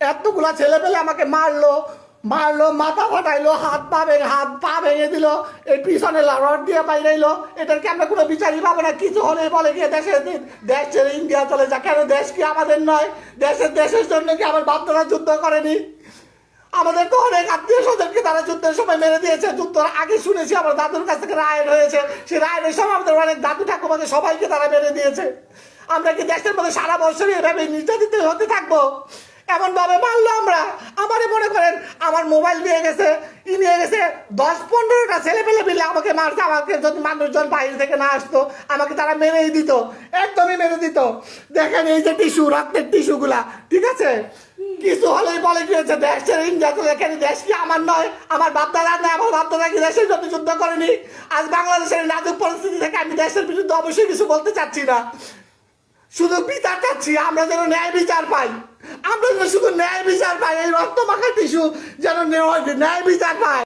এতগুলা ছেলে পেলে আমাকে মারলো মারলো, মাথা ফাটাইলো, হাত পা ভেঙে, হাত পা ভেঙে দিল, এই পিছনে রড দিয়ে বাইরাইলো। এটার কি আমরা কোনো বিচারই পাবো না, কিছু হলে বলে গিয়ে দেশের দেশ ছেড়ে ইন্ডিয়া চলে যা কেন দেশ কি আমাদের নয়? দেশের দেশের জন্য কি আমার বাপদারা যুদ্ধ করেনি? আমাদের তো অনেক আত্মীয় স্বজনকে তারা যুদ্ধের সময় মেরে দিয়েছে। যুদ্ধর আগে শুনেছি আমার দাদুর কাছ থেকে রায় হয়েছে। সেই রায়ের সময় আমাদের অনেক দাদু ঠাকুমাকে সবাইকে তারা মেরে দিয়েছে। আমরা কি দেশের মধ্যে সারা বছরই এভাবে নির্যাতিত হতে থাকব? এমন ভাবে মারলো আমরা। আমারে মনে করেন, আমার মোবাইল নিয়ে গেছে, ই নিয়ে গেছে, দশ পনেরোটা ছেলে পেলে মিলে আমাকে মারছে, আমাকে যদি মানুষজন বাইরে থেকে না আসতো, আমাকে তারা মেরেই দিত, একদমই মেরে দিত। দেখেন এই যে টিস্যু, রক্তের টিস্যুগুলা, ঠিক আছে? কিছু হলেই বলে কি হয়েছে দেশ ছেড়ে ইন্ডিয়া চলে এখানে দেশ কি আমার নয়? আমার বাপদাদা নয় আমার বাপদাদা কি দেশের জন্য যুদ্ধ করেনি? আজ বাংলাদেশের নাজুক পরিস্থিতি থেকে আমি দেশের বিরুদ্ধে অবশ্যই কিছু বলতে চাচ্ছি না। শুধু বিচার চাচ্ছি, আমরা যেন ন্যায় বিচার পাই। আমরা যেন শুধু ন্যায় বিচার পাই, এই রক্ত মাখা টিস্যু যেন ন্যায় বিচার পায়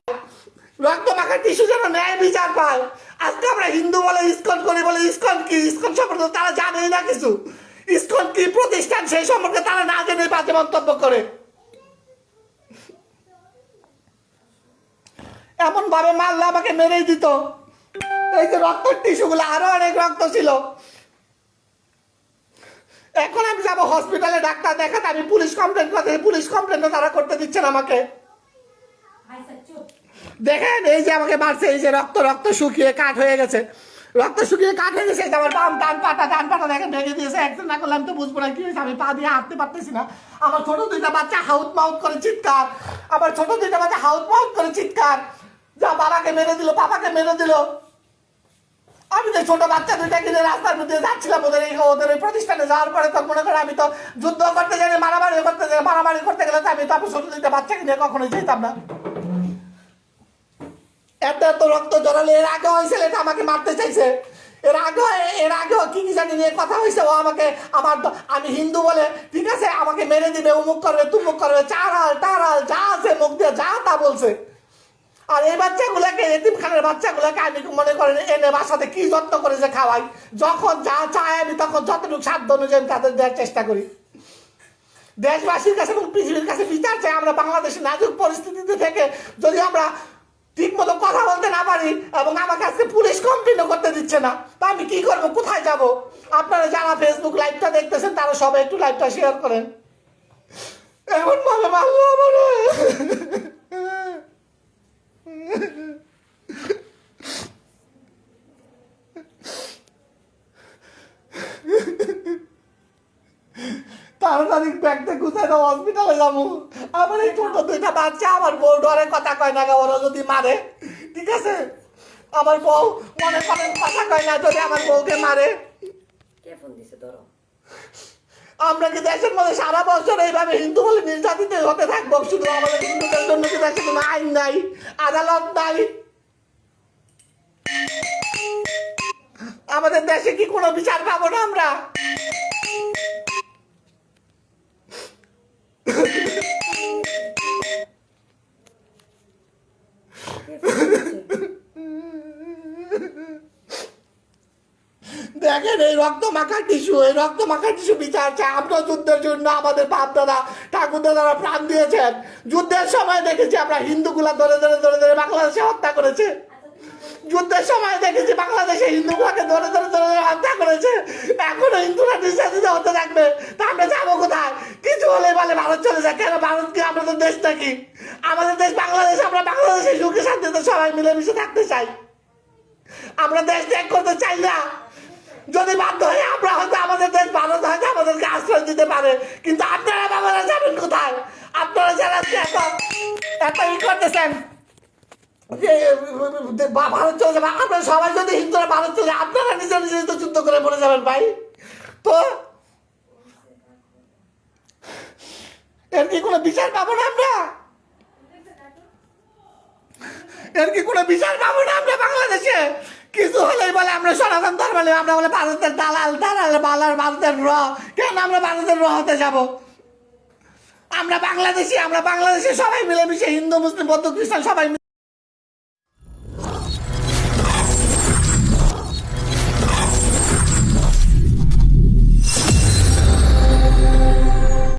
রক্ত মাখা টিস্যু যেন ন্যায় বিচার পায় আজকে আমরা হিন্দু বলে ইস্কন করি বলে ইস্কন কি? ইস্কন সম্পর্কে তারা জানেই না কিছু। ইস্কন কি প্রতিষ্ঠান সেই সম্পর্কে তারা না জেনে বাজে মন্তব্য করে। এমন ভাবে মারলে আমাকে মেরেই দিত। এই যে রক্তের টিস্যুগুলো, আরও অনেক রক্ত ছিল। এখন আমি যাব হসপিটালে ডাক্তার দেখাতে আমি পুলিশ কমপ্লেন করতে পুলিশ কমপ্লেনও তারা করতে দিচ্ছে না আমাকে। দেখেন এই যে আমাকে মারছে এই যে রক্ত রক্ত শুকিয়ে কাঠ হয়ে গেছে। রক্ত শুকিয়ে কাঠ হয়ে গেছে আমার বাম ডান পাটা ডান পাটা দেখেন ভেঙে দিয়েছে একদিন না করলে আমি তো বুঝব না কি হয়েছে আমি পা দিয়ে হাঁটতে পারতেছি না। আমার ছোট দুইটা বাচ্চা হাউত মাউত করে চিৎকার। আমার ছোট দুইটা বাচ্চা হাউত মাউত করে চিৎকার। যা বাবাকে মেরে দিল বাবাকে মেরে দিল। আমি তো ছোট বাচ্চা দুইটা কিনে রাস্তার মধ্যে যাচ্ছিলাম ওদের এই ওদের ওই প্রতিষ্ঠানে যাওয়ার পরে তো মনে করে আমি তো যুদ্ধ করতে জানি মারামারি করতে জানি মারামারি করতে গেলে আমি তো আমার ছোট দুইটা বাচ্চা কিনে কখনোই যেতাম না। এত এত রক্ত জড়ালে, এর আগে ওই ছেলেটা আমাকে মারতে চাইছে। এর আগে এর আগে কি কি জানি নিয়ে কথা হয়েছে, ও আমাকে আমার আমি হিন্দু বলে, ঠিক আছে, আমাকে মেরে দিবে, উমুক করবে, তুমুক করবে চারাল টারাল যা আছে মুখ দিয়ে, যা তা বলছে। আর এই বাচ্চাগুলোকে এতিমখানের বাচ্চাগুলোকে আমি মনে করেন এনে বাসাতে কি যত্ন করে যে খাওয়াই? যখন যা চাই আমি তখন যতটুকু সাধ্য অনুযায়ী তাদের দেওয়ার চেষ্টা করি। দেশবাসীর কাছে এবং পৃথিবীর কাছে বিচার চাই, আমরা বাংলাদেশের নাজুক পরিস্থিতিতে থেকে যদি আমরা ঠিক মতো কথা বলতে না পারি এবং আমাকে আজকে পুলিশ কমপ্লেনও করতে দিচ্ছে না, তা আমি কি করব? কোথায় যাব? আপনারা যারা ফেসবুক লাইভটা দেখতেছেন, তারা সবাই একটু লাইভটা শেয়ার করেন। এমন ভাবে মারলো আমারে। তাড়াতাড়ি ব্যাগটা গুছাই দাও হসপিটালে যাব। আমার এই ছোট দুইটা বাচ্চা আমার বউ ডরে কথা কয় না ওরা যদি মারে ঠিক আছে? আমার বউ মনে করেন কথা কয় না যদি আমার বউকে মারে। কে ফোন দিছে ধরো। আমরা কি দেশের মধ্যে সারা বছর এইভাবে হিন্দু বলে নির্যাতিত হতে থাকব? শুধু আমাদের হিন্দুদের জন্য কি দেশে কোনো আইন নাই আদালত নাই? আমাদের দেশে কি কোনো বিচার পাবো না আমরা? দেখেন, এই রক্ত মাখা টিস্যু, এই রক্ত মাখা টিস্যু বিচার চাই আমরা যুদ্ধের জন্য আমাদের বাপ দাদা ঠাকুর দাদারা প্রাণ দিয়েছেন। যুদ্ধের সময় দেখেছি আমরা হিন্দুগুলা ধরে ধরে ধরে ধরে বাংলাদেশে হত্যা করেছে। যুদ্ধের সময় দেখেছি বাংলাদেশে হিন্দুগুলাকে ধরে ধরে ধরে ধরে হত্যা করেছে। এখনও হিন্দুরা নির্যাতিত হতে থাকবে। তা আমরা যাব কোথায়? কিছু হলে বলে, ভারত চলে যায় কেন? ভারত কি আমাদের দেশ নাকি? আমাদের দেশ বাংলাদেশ, আমরা বাংলাদেশে সুখে শান্তিতে সবাই মিলেমিশে থাকতে চাই। আমরা দেশ ত্যাগ করতে চাই না। যদি বাধ্য হয়ে আমরা হয়তো আমাদের দেশ ভারত হয়তো আমাদেরকে আশ্রয় দিতে পারে, কিন্তু আপনারা বাবারা যাবেন কোথায়? আপনারা যারা এত এত ই করতেছেন ভারত চলে যাবে, আপনারা সবাই যদি হিন্দুরা ভারত চলে, আপনারা নিজে নিজে তো যুদ্ধ করে মরে যাবেন ভাই। তো, এর কি কোনো বিচার পাবো না আমরা? এর কি কোনো বিচার পাবো না আমরা বাংলাদেশে? কিছু হলেই বলে আমরা সনাতন ধর্ম নিয়ে আমরা বলে ভারতের দালাল দালাল বালার ভারতের র। কেন আমরা ভারতের র হতে যাব? আমরা বাংলাদেশি, আমরা বাংলাদেশে সবাই মিলেমিশে হিন্দু, মুসলিম, বৌদ্ধ, খ্রিস্টান সবাই